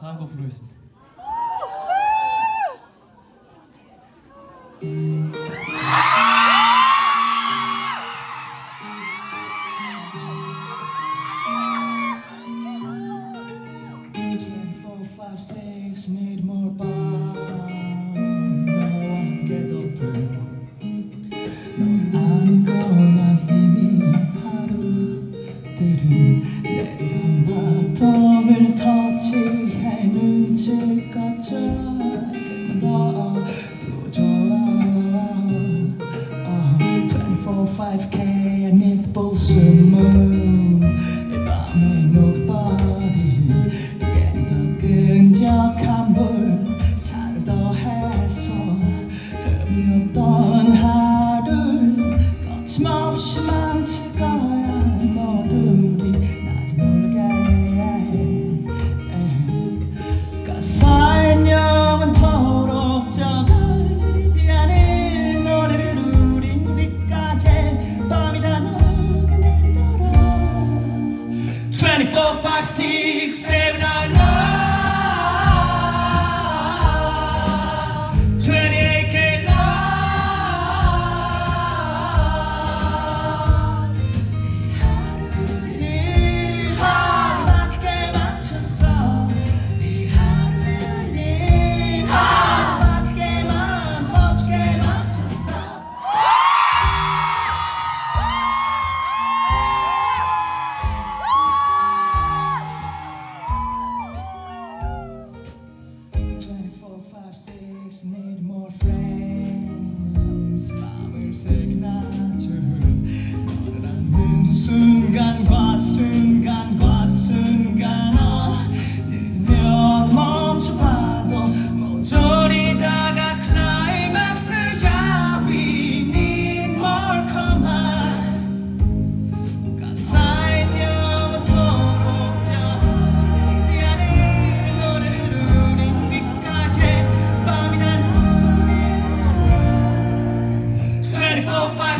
다음 곡 부르겠습니다. 눈치껏 조금만 더 두줘요 어, 24-5K I need moon. 이 밤에 녹버린 괜히 더 끈적한 물. 차를 더해서 흠이 없던 하루를 거침없이 망칠 거야 모두 Save our love. It's five.